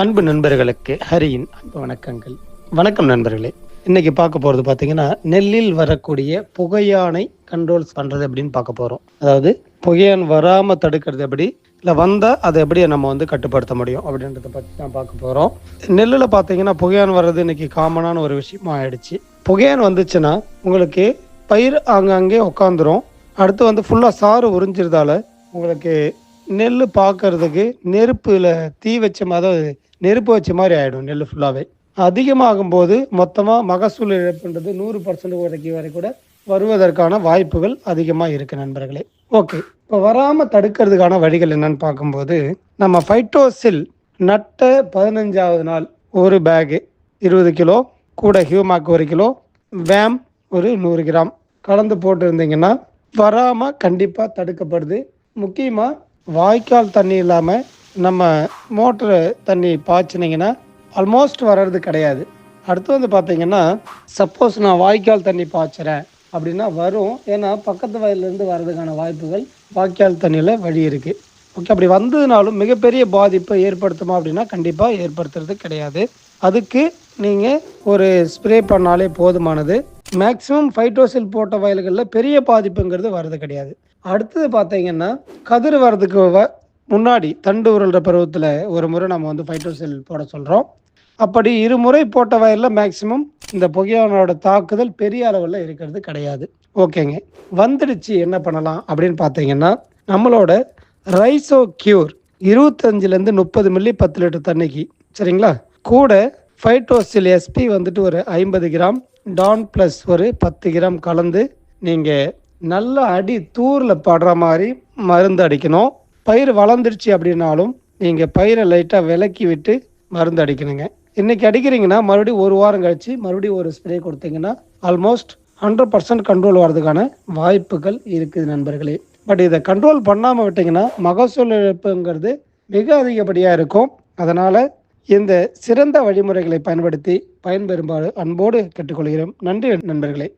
அன்பு நண்பர்களுக்கு ஹரியின் அன்பு வணக்கங்கள். வணக்கம் நண்பர்களே. இன்னைக்கு பார்க்க போறது பார்த்தீங்கன்னா நெல்லில் வரக்கூடிய புகையானை கண்ட்ரோல்ஸ் பண்றது அப்படின்னு பார்க்க போறோம். அதாவது புகையான் வராம தடுக்கிறது எப்படி இல்லை வந்தால் அதை எப்படி நம்ம வந்து கட்டுப்படுத்த முடியும் அப்படின்றத பற்றி தான் பார்க்க போகிறோம் நெல்லில் பார்த்தீங்கன்னா புகையான் வர்றது இன்னைக்கு காமனான ஒரு விஷயமா ஆயிடுச்சு. புகையான் வந்துச்சுன்னா உங்களுக்கு பயிர் அங்கங்கே உட்காந்துரும் அடுத்து வந்து ஃபுல்லாக சாறு உறிஞ்சிருந்தால உங்களுக்கு நெல் பார்க்கறதுக்கு நெருப்பில் தீ வச்ச மாதிரி நெருப்பு வச்ச மாதிரி ஆகிடும் நெல் ஃபுல்லாகவே அதிகமாகும் போது மொத்தமாக மகசூல் இழப்புன்றது நூறு பர்சன்ட் வரைக்கும் வரை கூட வருவதற்கான வாய்ப்புகள் அதிகமாக இருக்கு நண்பர்களே. ஓகே இப்போ வராமல் தடுக்கிறதுக்கான வழிகள் என்னன்னு பார்க்கும்போது நம்ம ஃபைட்டோசில் நட்ட பதினஞ்சாவது நாள் ஒரு பேகு இருபது கிலோ கூட ஹியூமாக் ஒரு கிலோ வேம் ஒரு நூறு கிராம். கலந்து போட்டிருந்தீங்கன்னா வராமல் கண்டிப்பாக தடுக்கப்படுது. முக்கியமாக வாய்க்கால் தண்ணி இல்லாமல் நம்ம மோட்ரு தண்ணி பாய்ச்சினீங்கன்னா ஆல்மோஸ்ட் வர்றது கிடையாது. அடுத்து வந்து பார்த்தீங்கன்னா சப்போஸ் நான் வாய்க்கால் தண்ணி பாய்ச்சுறேன் அப்படின்னா வரும். ஏன்னா பக்கத்து வயல்லேருந்து வர்றதுக்கான வாய்ப்புகள் வாய்க்கால் தண்ணியில் வழி இருக்குது ஓகே அப்படி வந்ததுனாலும் மிகப்பெரிய பாதிப்பை ஏற்படுத்துமா அப்படின்னா கண்டிப்பாக ஏற்படுத்துறது கிடையாது. அதுக்கு நீங்கள் ஒரு ஸ்ப்ரே பண்ணாலே போதுமானது. மேக்ஸிமம் ஃபைட்டோசில் போட்ட வயல்களில் பெரிய பாதிப்புங்கிறது வர்றது கிடையாது. அடுத்தது பார்த்தீங்கன்னா கதிர் வர்றதுக்கு வ- முன்னாடி தண்டு உருள்ற பருவத்தில் ஒரு முறை நம்ம வந்து ஃபைட்டோசில் போட சொல்கிறோம் அப்படி இருமுறை போட்ட வயலில் மேக்ஸிமம் இந்த புகையானோட தாக்குதல் பெரிய அளவில் இருக்கிறது கிடையாது. ஓகேங்க வந்துடுச்சு என்ன பண்ணலாம் அப்படின்னு பார்த்தீங்கன்னா நம்மளோட ரைசோ கியூர் இருபத்தஞ்சிலேருந்து முப்பது மில்லி பத்து லிட்டர் தண்ணிக்கு சரிங்களா? கூட ஃபைட்டோசில் எஸ்பி வந்துட்டு ஒரு ஐம்பது கிராம் டான் ப்ளஸ் ஒரு பத்து கிராம் கலந்து நீங்கள் நல்ல அடி தூரில் படுற மாதிரி மருந்து அடிக்கணும். பயிர் வளர்ந்துருச்சு அப்படின்னாலும் நீங்கள் பயிரை லைட்டாக விலக்கி விட்டு மருந்து அடிக்கணுங்க. இன்னைக்கு அடிக்கிறீங்கன்னா மறுபடியும் ஒரு வாரம் கழித்து மறுபடியும் ஒரு ஸ்ப்ரே கொடுத்தீங்கன்னா ஆல்மோஸ்ட் ஹண்ட்ரட் பர்சன்ட் கண்ட்ரோல் வர்றதுக்கான வாய்ப்புகள் இருக்குது நண்பர்களே. பட் இதை கண்ட்ரோல் பண்ணாமல் விட்டிங்கன்னா மகசூல் இழப்புங்கிறது மிக அதிகப்படியாக இருக்கும். அதனால் இந்த சிறந்த வழிமுறைகளை பயன்படுத்தி பயன்பெறுமாறு அன்போடு கேட்டுக்கொள்கிறோம். நன்றி நண்பர்களே.